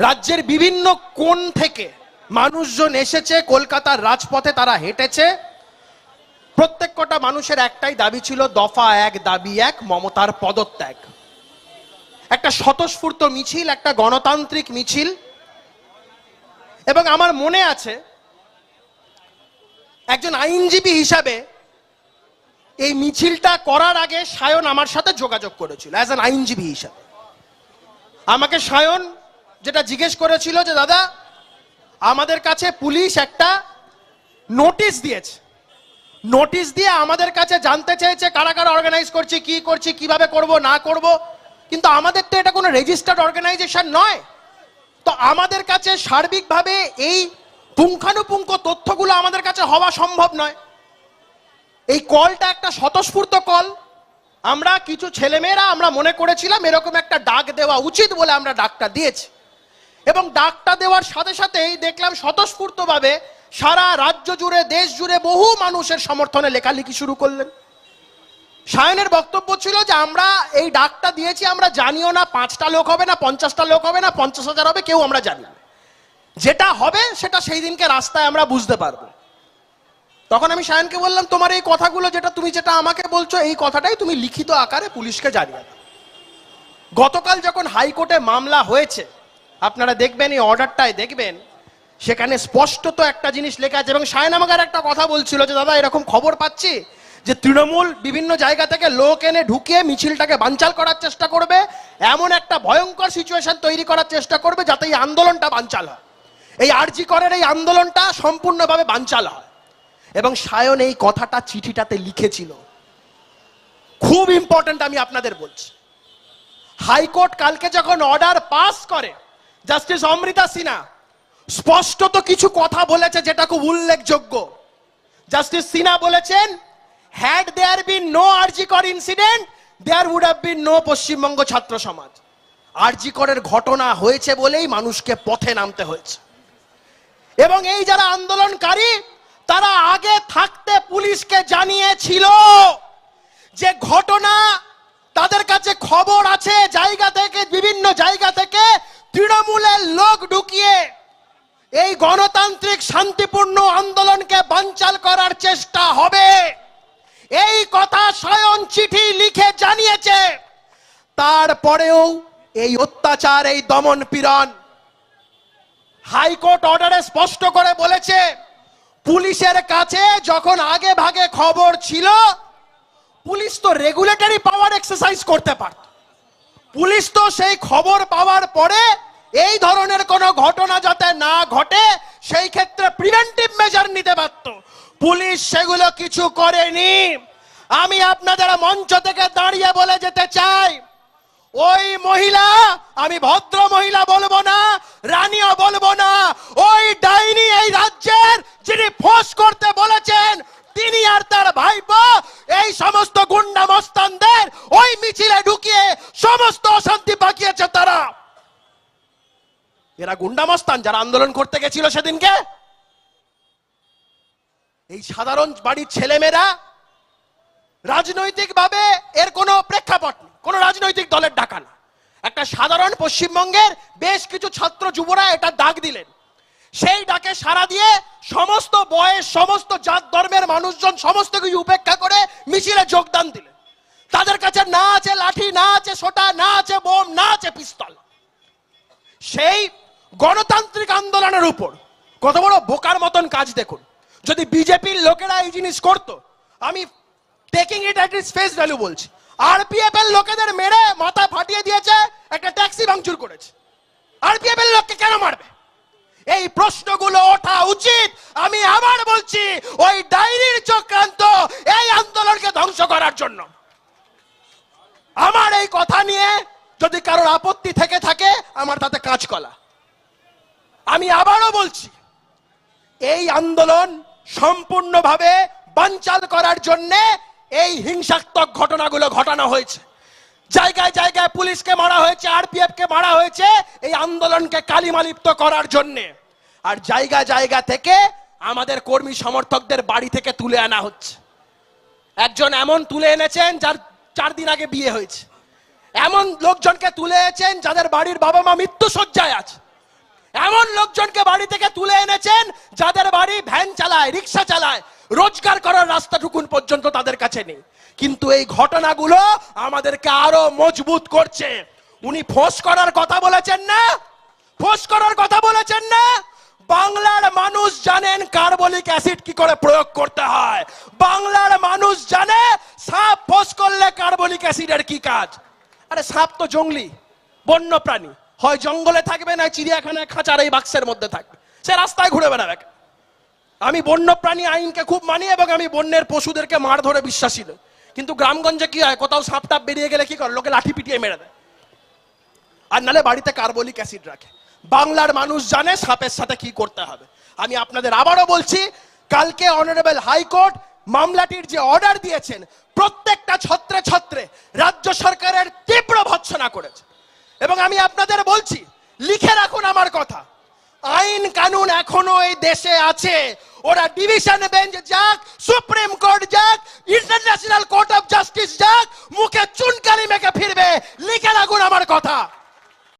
রাজ্যের বিভিন্ন কোণ থেকে মানুষজন এসেছে, কলকাতার রাজপথে তারা হেঁটেছে। প্রত্যেক কটা মানুষের একটাই দাবি ছিল, দফা এক, দাবি এক, মমতার পদত্যাগ। একটা স্বতঃস্ফূর্ত মিছিল, একটা গণতান্ত্রিক মিছিল। এবং আমার মনে আছে, একজন আইনজীবী হিসাবে এই মিছিলটা করার আগে সায়ন আমার সাথে যোগাযোগ করেছিল অ্যাজ অ্যান আইনজীবী হিসাবে। আমাকে সায়ন যেটা জিজ্ঞেস করেছিল যে, দাদা, আমাদের কাছে পুলিশ একটা নোটিশ দিয়েছে। নোটিশ দিয়ে আমাদের কাছে জানতে চেয়েছে কারা কারা অর্গানাইজ করছি, কি করছি, কীভাবে করব, না করব। কিন্তু আমাদের তো এটা কোনো রেজিস্টার্ড অর্গানাইজেশন নয়। তো আমাদের কাছে সার্বিকভাবে এই পুঙ্খানুপুঙ্খ তথ্যগুলো আমাদের কাছে হওয়া সম্ভব নয়। এই কলটা একটা স্বতঃস্ফূর্ত কল আমরা কিছু ছেলেমেয়েরা, আমরা মনে করেছিলাম এরকম একটা ডাক দেওয়া উচিত বলে আমরা ডাকটা দিয়েছি। এবং ডাকটা দেওয়ার সাথে সাথেই দেখলাম স্বতঃস্ফূর্তভাবে সারা রাজ্য জুড়ে, দেশ জুড়ে বহু মানুষের সমর্থনে লেখালেখি শুরু করলেন। সায়নের বক্তব্য ছিল যে, আমরা এই ডাকটা দিয়েছি, আমরা জানিও না, পাঁচটা লোক হবে না, পঞ্চাশটা লোক হবে না, পঞ্চাশ হাজার হবে, কেউ আমরা জানি না। যেটা হবে, সেটা সেই দিনকে রাস্তায় আমরা বুঝতে পারব। তখন আমি সায়নকে বললাম, তোমার এই কথাগুলো যেটা, তুমি যেটা আমাকে বলছো, এই কথাটাই তুমি লিখিত আকারে পুলিশকে জানিয়ে দাও। গতকাল যখন হাইকোর্টে মামলা হয়েছে আপনারা দেখবেন, এই অর্ডারটায় দেখবেন, সেখানে স্পষ্টত একটা জিনিস লেখা আছে এবং আর একটা কথা বলছিল যে, দাদা, এরকম খবর পাচ্ছি যে, তৃণমূল বিভিন্ন জায়গা থেকে লোক এনে ঢুকিয়ে মিছিলটাকে বানচাল করার চেষ্টা করবে, এমন একটা ভয়ঙ্কর সিচুয়েশন তৈরি করার চেষ্টা করবে যাতে এই আন্দোলনটা বানচাল হয়। এই আরজি করের এই আন্দোলনটা সম্পূর্ণভাবে বানচাল হয়। এবং সায়ন এই কথাটা চিঠিটাতে লিখেছিল। খুব ইম্পর্ট্যান্ট আমি আপনাদের বলছি। হাইকোর্ট কালকে যখন অর্ডার পাস করে জাস্টিস অমৃতা সিনহা স্পষ্টত কিছু কথা বলেছে যেটা খুব উল্লেখযোগ্য। জাস্টিস সিনহা বলেছেন had there been no RG Kar incident there would have been no Paschimbanga Chhatra Samaj আরজিকরের ঘটনা হয়েছে বলেই মানুষকে পথে নামতে হয়েছে। এবং এই যারা আন্দোলনকারী, তারা আগে থাকতে পুলিশকে জানিয়েছিল যে ঘটনা তাদের কাছে খবর আছে, জায়গা থেকে, বিভিন্ন জায়গা থেকে তৃণমূলের লোক ঢুকিয়ে এই গণতান্ত্রিক শান্তিপূর্ণ আন্দোলনকে বানচাল করার চেষ্টা হবে। এই কথা স্বয়ং চিঠি লিখে জানিয়েছে। তারপরেও এই অত্যাচার, এই দমন পীড়ন হাইকোর্ট অর্ডারে স্পষ্ট করে বলেছে, পুলিশের কাছে যখন আগে ভাগে খবর ছিল, পুলিশ তো রেগুলেটরি পাওয়ার এক্সারসাইজ করতে পারত। পুলিশ তো সেই খবর পাওয়ার পরে এই ধরনের কোনো ঘটনা যাতে না ঘটে, সেই ক্ষেত্রে প্রিভেন্টিভ মেজার নিতে পারত পুলিশ সেগুলো কিছু করেনি। আমি আপনাদের মঞ্চ থেকে দাঁড়িয়ে বলে যেতে চাই, ওই মহিলা, আমি ভদ্র মহিলা বলব না, রানীও বলব না, ওই ডাইনি এই রাজ্যের যিনি ফোঁস করতে বলেছেন তিনি আর তার ভাইপো এই সমস্ত গুন্ডা মস্তানদের ওই মিছিলে ঢুকিয়ে সমস্ত অশান্তি পাকিয়েছে তারা এরা গুন্ডা মস্তান যারা আন্দোলন করতে গেছিল সেদিনকে? এই সাধারণ বাড়ির ছেলেমেয়েরা রাজনৈতিকভাবে এর কোনো প্রেক্ষাপট নেই, কোনো রাজনৈতিক দলের ডাকা না। একটা সাধারণ পশ্চিমবঙ্গের বেশ কিছু ছাত্র যুবরা এটা ডাক দিলেন। সেই ডাকে সাড়া দিয়ে সমস্ত বয়স, সমস্ত জাত ধর্মের মানুষজন, সমস্ত কিছু উপেক্ষা করে মিছিলে যোগদান দিলেন। তাদের কাছে না আছে লাঠি, না আছে সোটা, না আছে বোম, না আছে পিস্তল। সেই গণতান্ত্রিক আন্দোলনের উপর। কত বড় বোকার মতন কাজ দেখুন। যদি বিজেপির লোকেরা এই জিনিস করতো, আমি taking it at its face value বলছি। আরপিএফ এর লোকেদের মেরে মাথা ফাটিয়ে দিয়েছে, একটা ট্যাক্সি ভাঙচুর করেছে। আরপিএফ এর লোককে কেন মারবে? এই প্রশ্নগুলো ওঠা উচিত। আমি আবার বলছি, ওই ডায়েরির চক্রান্ত এই আন্দোলনকে ধ্বংস করার জন্য। আমার এই কথা নিয়ে যদি কারোর আপত্তি থেকে থাকে, আমার আমি আবারও বলছি, এই আন্দোলন সম্পূর্ণভাবে বানচাল করার জন্য এই হিংসাত্মক ঘটনাগুলো ঘটানো হয়েছে। জায়গায় জায়গায় পুলিশকে মারা হয়েছে আরপিএফ কে মারা হয়েছে, এই আন্দোলনকে কালিমালিপ্ত করার জন্য। আর জায়গা জায়গা থেকে আমাদের কর্মী সমর্থকদের বাড়ি থেকে তুলে আনা হচ্ছে। একজন এমন তুলে এনেছেন যার চার দিন আগে বিয়ে হয়েছে। এমন লোকজনকে তুলে এনেছেন যাদের বাড়ির বাবা মা মৃত্যু শয্যায় আছে। এমন লোকজনকে বাড়ি থেকে তুলে এনেছেন যাদের বাড়ি ভ্যান চালায় রিক্সা চালায়। রোজগার করার রাস্তাটুকুন পর্যন্ত তাদের কাছে নেই। কিন্তু এই ঘটনাগুলো আমাদেরকে আরও মজবুত করছে। উনি ফোঁস করার কথা বলেছেন না? ফোঁস করার কথা বলেছেন না? বাংলার মানুষ জানেন কার্বলিক অ্যাসিড কি করে প্রয়োগ করতে হয়। বাংলার মানুষ জানে সাপ ফোঁস করলে কার্বলিক অ্যাসিডের কি কাজ? আরে সাপ তো জঙ্গলি বন্য প্রাণী হয় জঙ্গলে থাকবে না চিড়িয়াখানায় খাঁচার এই বাক্সের মধ্যে থাকবে। সে রাস্তায় ঘুরে বেড়াবে আমি বন্য প্রাণী আইনকে খুব মানি এবং আমি বন্যের পশুদেরকে মার ধরে বিশ্বাসী নই। কিন্তু গ্রামগঞ্জে কি হয়? কোথাও সাপ টাপ বেরিয়ে গেলে কি করে? লোকে লাঠি পিটিয়ে মেরে দেয়। আর নালে বাড়িতে কার্বলিক অ্যাসিড রাখে। বাংলার মানুষ জানে সাপের সাথে কি করতে হবে। আমি আপনাদের আবারও বলছি, কালকে অনারেবল হাইকোর্ট মামলাটির যে অর্ডার দিয়েছেন, প্রত্যেকটা ছত্রে ছত্রে রাজ্য সরকারের তীব্র ভৎসনা করেছে। এবং আমি আপনাদের বলছি, লিখে রাখুন আমার কথা। আইন কানুন এখনও এই দেশে আছে। ওরা ডিভিশন বেঞ্চ যাক, সুপ্রিম কোর্ট যাক, ইন্টারন্যাশনাল কোর্ট অফ জাস্টিস যাক, মুখে চুনকালি মেখে ফিরবে।